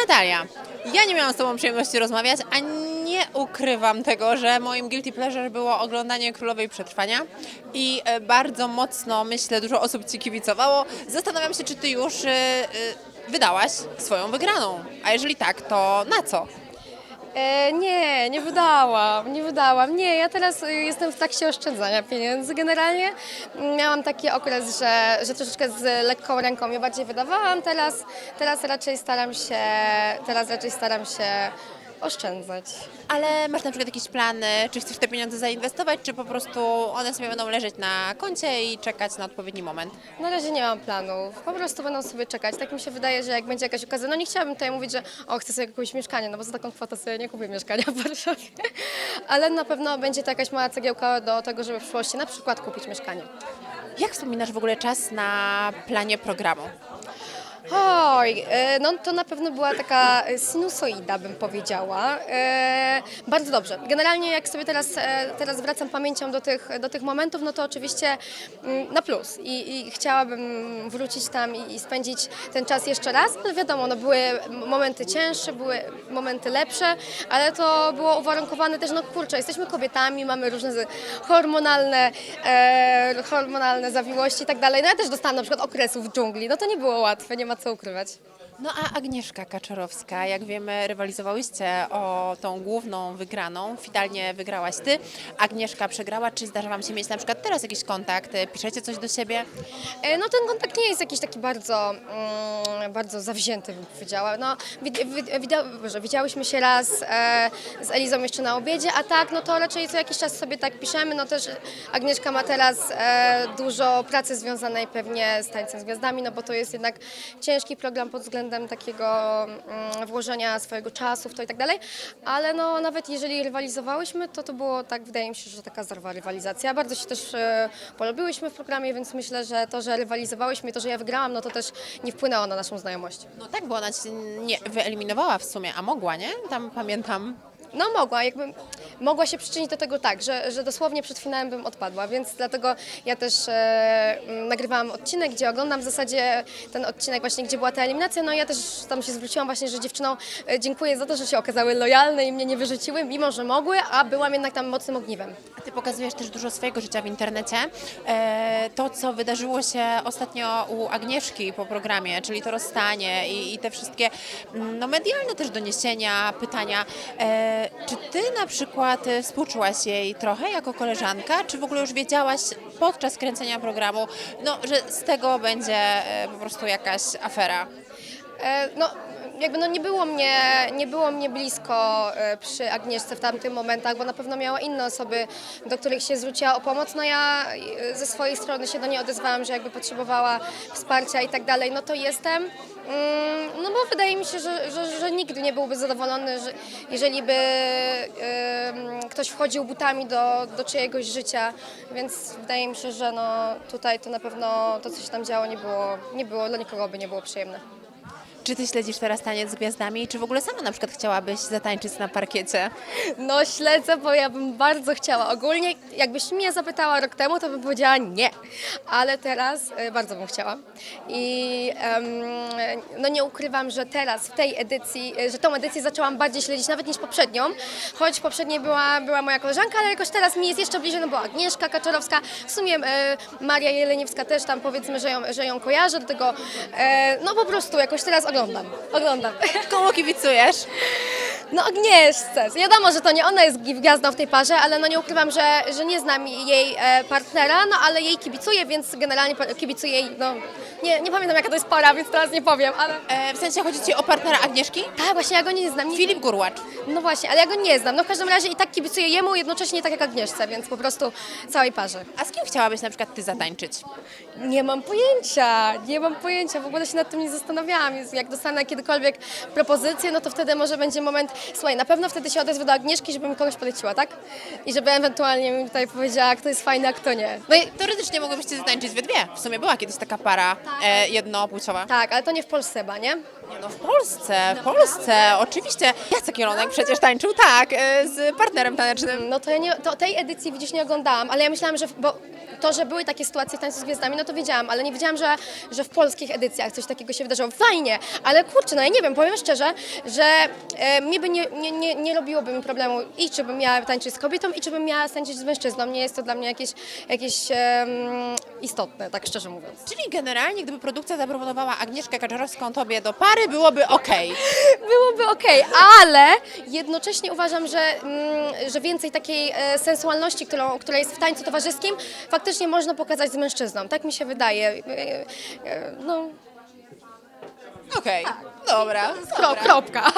Natalia, ja nie miałam z Tobą przyjemności rozmawiać, a nie ukrywam tego, że moim guilty pleasure było oglądanie Królowej Przetrwania i e, bardzo mocno, myślę, dużo osób Ci kibicowało. Zastanawiam się, czy Ty już e, e, wydałaś swoją wygraną, a jeżeli tak, to na co? E, nie, nie wydałam, nie wydałam. Nie, ja teraz y, jestem w trakcie oszczędzania pieniędzy. Generalnie mm, miałam taki okres, że, że troszeczkę z lekką ręką je bardziej wydawałam. Teraz, teraz raczej staram się, teraz raczej staram się oszczędzać. Ale masz na przykład jakieś plany, czy chcesz te pieniądze zainwestować, czy po prostu one sobie będą leżeć na koncie i czekać na odpowiedni moment? Na razie nie mam planów, po prostu będą sobie czekać. Tak mi się wydaje, że jak będzie jakaś okazja, no nie chciałabym tutaj mówić, że o, chcę sobie jakieś mieszkanie, no bo za taką kwotę sobie nie kupię mieszkania w Warszawie. Ale na pewno będzie to jakaś mała cegiełka do tego, żeby w przyszłości na przykład kupić mieszkanie. Jak wspominasz w ogóle czas na planie programu? Oj, e, no to na pewno była taka sinusoida, bym powiedziała. E, bardzo dobrze. Generalnie jak sobie teraz, e, teraz wracam pamięcią do tych, do tych momentów, no to oczywiście mm, na plus. I, i chciałabym wrócić tam i, spędzić ten czas jeszcze raz. No wiadomo, no były momenty cięższe, były momenty lepsze, ale to było uwarunkowane też, no kurczę, jesteśmy kobietami, mamy różne hormonalne, hormonalne zawiłości i tak dalej. No ja też dostałam na przykład okresów w dżungli, no to nie było łatwe, nie ma co ukrywać. No a Agnieszka Kaczorowska, jak wiemy, rywalizowałyście o tą główną wygraną. Finalnie wygrałaś ty. Agnieszka przegrała. Czy zdarza wam się mieć na przykład teraz jakiś kontakt? Piszecie coś do siebie? E, No ten kontakt nie jest jakiś taki bardzo, mm, bardzo zawzięty, bym powiedziała. No, wid, wid, widziałyśmy się raz e, z Elizą jeszcze na obiedzie, a tak, no to raczej co jakiś czas sobie tak piszemy. No też Agnieszka ma teraz e, dużo pracy związanej pewnie z Tańcem z Gwiazdami, no bo to jest jednak ciężki program pod względem takiego mm, włożenia swojego czasu w to i tak dalej, ale no nawet jeżeli rywalizowałyśmy, to to było tak, wydaje mi się, że taka zdrowa rywalizacja. Bardzo się też e, polubiłyśmy w programie, więc myślę, że to, że rywalizowałyśmy i to, że ja wygrałam, no to też nie wpłynęło na naszą znajomość. No tak, bo ona cię nie wyeliminowała w sumie, a mogła, nie? Tam pamiętam. No mogła, jakby mogła się przyczynić do tego tak, że, że dosłownie przed finałem bym odpadła, więc dlatego ja też e, nagrywałam odcinek, gdzie oglądam w zasadzie ten odcinek właśnie, gdzie była ta eliminacja, no i ja też tam się zwróciłam właśnie, że dziewczynom e, dziękuję za to, że się okazały lojalne i mnie nie wyrzuciły, mimo że mogły, a byłam jednak tam mocnym ogniwem. A ty pokazujesz też dużo swojego życia w internecie. E, to, co wydarzyło się ostatnio u Agnieszki po programie, czyli to rozstanie i, i te wszystkie mm, no, medialne też doniesienia, pytania. E, czy ty na przykład e, współczułaś jej trochę jako koleżanka, czy w ogóle już wiedziałaś podczas kręcenia programu, no, że z tego będzie e, po prostu jakaś afera? E, No, jakby no nie było mnie, nie było mnie blisko e, przy Agnieszce w tamtych momentach, bo na pewno miała inne osoby, do których się zwróciła o pomoc. No ja e, ze swojej strony się do niej odezwałam, że jakby potrzebowała wsparcia i tak dalej, no to jestem. Mm, No bo wydaje mi się, że, że, że nigdy nie byłby zadowolony, że jeżeli by ktoś wchodził butami do, do czyjegoś życia, więc wydaje mi się, że no tutaj to na pewno to, co się tam działo, nie było, nie było dla nikogo by nie było przyjemne. Czy ty śledzisz teraz taniec z gwiazdami, czy w ogóle sama na przykład chciałabyś zatańczyć na parkiecie? No śledzę, bo ja bym bardzo chciała. Ogólnie jakbyś mnie zapytała rok temu, to bym powiedziała nie, ale teraz e, bardzo bym chciała. I no nie ukrywam, że teraz w tej edycji, e, że tą edycję zaczęłam bardziej śledzić nawet niż poprzednią, choć poprzedniej była, była moja koleżanka, ale jakoś teraz mi jest jeszcze bliżej, no bo Agnieszka Kaczorowska, w sumie e, Maria Jeleniewska też tam powiedzmy, że ją, że ją kojarzę, do tego e, no po prostu jakoś teraz oglądam, oglądam. Komu kibicujesz? No Agnieszce. Wiadomo, że to nie ona jest gwiazdą w tej parze, ale no nie ukrywam, że, że nie znam jej e, partnera, no ale jej kibicuję, więc generalnie pa- kibicuję jej, no nie, nie pamiętam jaka to jest para, więc teraz nie powiem, ale E, w sensie chodzi ci o partnera Agnieszki? tak, właśnie ja go nie znam. Nie, Filip Gurłacz. no właśnie, ale ja go nie znam. No w każdym razie i tak kibicuję jemu, jednocześnie tak jak Agnieszce, więc po prostu całej parze. A z kim chciałabyś na przykład ty zatańczyć? Nie mam pojęcia, nie mam pojęcia, w ogóle się nad tym nie zastanawiałam. Jest- Jak dostanę kiedykolwiek propozycję, no to wtedy może będzie moment, słuchaj, na pewno wtedy się odezwę do Agnieszki, żeby mi kogoś poleciła, tak? I żeby ewentualnie mi tutaj powiedziała, kto jest fajny, a kto nie. No i Teoretycznie mogłybyście zatańczyć we dwie. W sumie była kiedyś taka para e, jednopłciowa. tak, ale to nie w Polsce chyba, nie? No w Polsce, w Polsce, oczywiście. Jacek Jelonek przecież tańczył, tak, e, z partnerem tanecznym. No to ja nie, to tej edycji widzisz nie oglądałam, ale ja myślałam, że, bo to, że były takie sytuacje w Tańcu z Gwiazdami, no to wiedziałam, ale nie wiedziałam, że, że w polskich edycjach coś takiego się wydarzyło. Fajnie, ale kurczę, no ja nie wiem, powiem szczerze, że e, mnie by nie, nie, nie, nie robiłoby mi problemu i czy bym miała tańczyć z kobietą, i czy bym miała tańczyć z mężczyzną. Nie jest to dla mnie jakieś, jakieś istotne, tak szczerze mówiąc. Czyli generalnie, gdyby produkcja zaproponowała Agnieszkę Kaczorowską tobie do pary, byłoby okej. Byłoby okej, ale jednocześnie uważam, że, mm, że więcej takiej e, sensualności, którą, która jest w tańcu towarzyskim, faktycznie można pokazać z mężczyzną. Tak mi się wydaje. E, e, No, Okej, dobra. kro, kropka.